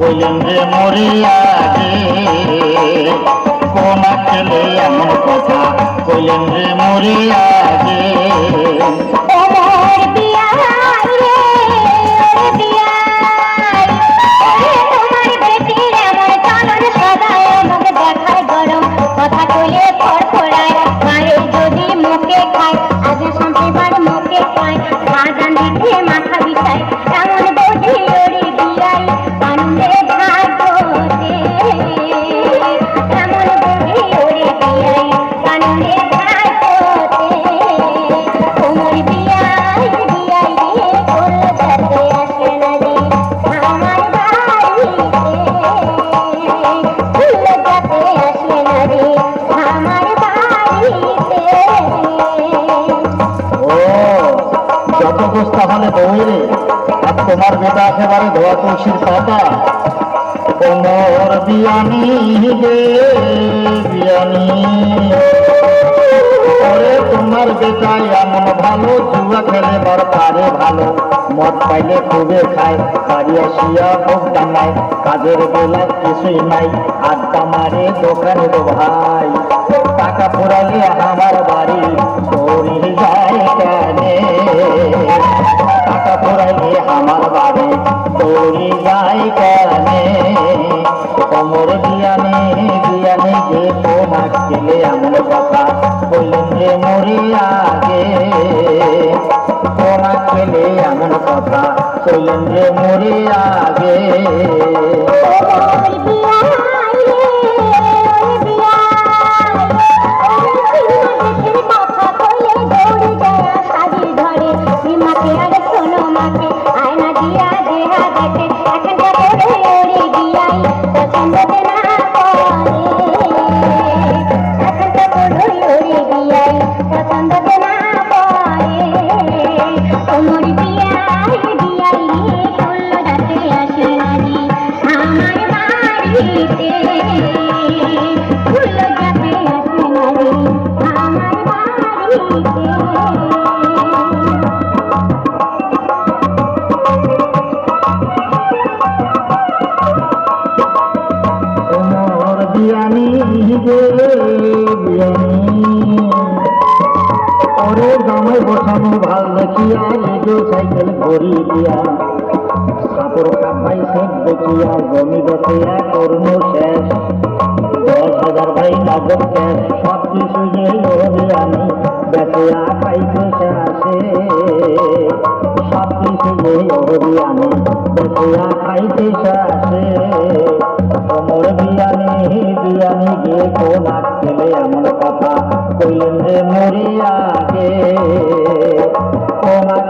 কইলেন যে মরিয়া গে কোনা খেলে এমন কথা কইলেন যে মরিয়া গে দিতে মাথা বিছায় দোষ তাহলে বউরে আর তোমার বেটা একেবারে ধোয়া তুলসীর পাতা। কোমর বিয়ানি গে বিয়ানি। ওরে তোমার বেটা, এমন ভালো জুয়া খেলে বর পারে ভালো। মদ পাইলে খুবে খায়, বাড়ি আসিয়া ভোগ টাঙায় কাজের বেলা কিছুই নাই, আড্ডা মারে দোকানে তো ভাই। টাকা ফুরালে আমার খেলে এমন কথা চললেন যে মরে আগে বিয়ানি গে বিয়ানি ওরে জামাই বসানো ভালো দেখিয়া এগো সাইকেল ঘড়ি দিয়া? কাপড় কাপাই শেখ দেখিয়া জমি বেচিয়া করুন শেষ। দশ হাজার ভাই নগদ ক্যাশ, সব কিছু যে বিয়ানি বেচিয়া খাইছে শেষে সব কিছু যে বিয়ানি বেচিয়া খাইছে শেষে কইলেন মরিয়া গে।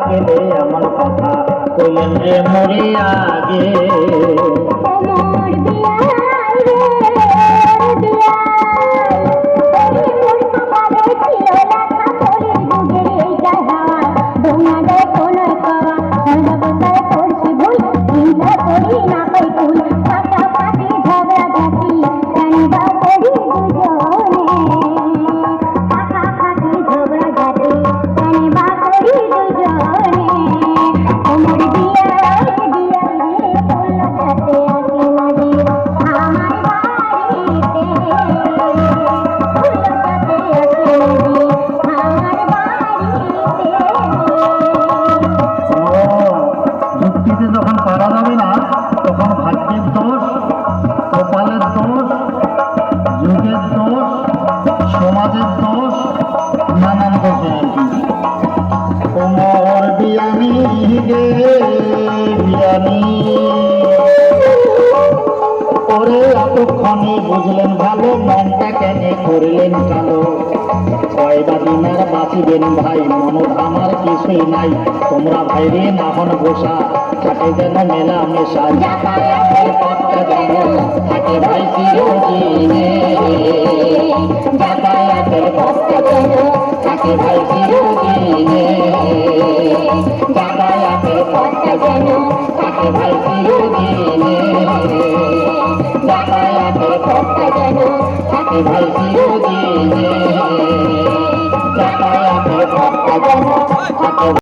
খেলে এমন কথা বললে মরিয়া মরে যাবে না তখন ভাগ্যের ওরে এতক্ষণে বুঝলেন ভালো মনটা কেন করলেন কালো। কয়বা দিন আর বাঁচিবেন ভাই মনোধ আমার কিছুই নাই। তোমরা ভাইরে না হন গোসা থাকে যেন মেলা মেশা যাতায়াতের থাকে ভাই চিরদিনে